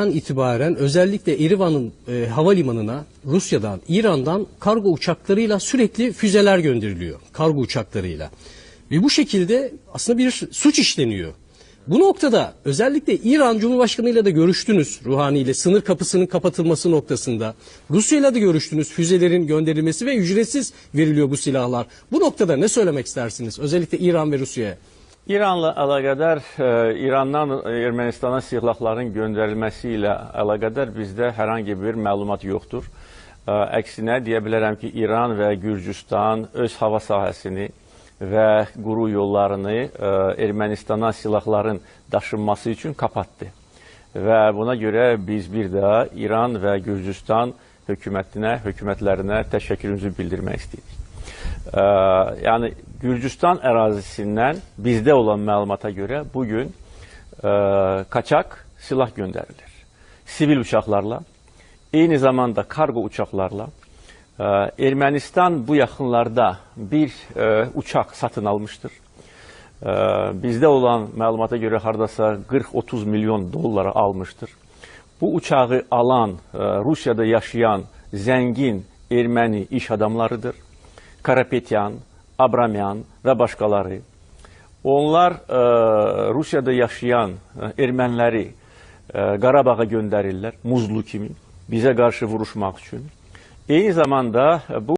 itibaren özellikle Erivan'ın e, havalimanına Rusya'dan, İran'dan kargo uçaklarıyla sürekli füzeler gönderiliyor. Kargo uçaklarıyla. Ve bu şekilde aslında bir suç işleniyor. Bu noktada özellikle İran Cumhurbaşkanı ile de görüştünüz Ruhani ile sınır kapısının kapatılması noktasında. Rusya ile de görüştünüz füzelerin gönderilmesi ve ücretsiz veriliyor bu silahlar. Bu noktada ne söylemek istersiniz özellikle İran ve Rusya'ya? İranla əlaqədar e, İrandan Ermənistana silahların göndərilməsi ilə əlaqədar bizdə hər hangi bir məlumat yoxdur. E, Əksinə deyə bilərəm ki, İran və Gürcüstan öz hava sahəsini və quru yollarını e, Ermənistana silahların daşınması üçün kapatdı. Və buna görə biz bir daha İran və Gürcüstan hökumətinə, hökumətlərinə təşəkkürümüzü bildirmək istəyirik. Ee, yani Gürcistan ərazisindən bizdə olan məlumata görə bugün e, kaçak silah göndərilir. Sivil uçaklarla, eyni zamanda kargo uçaklarla. E, Ermənistan bu yaxınlarda bir e, uçak satın almıştır. E, bizdə olan məlumata görə hardasa 40-30 milyon dollara almıştır. Bu uçağı alan e, Rusiyada yaşayan zəngin erməni iş adamlarıdır. Karapetyan, Abramyan və başqaları. Onlar e, Rusiyada yaşayan e, erməniləri e, Qarabağa göndərirlər, muzlu kimi, bizə qarşı vuruşmaq üçün. Eyni zamanda bu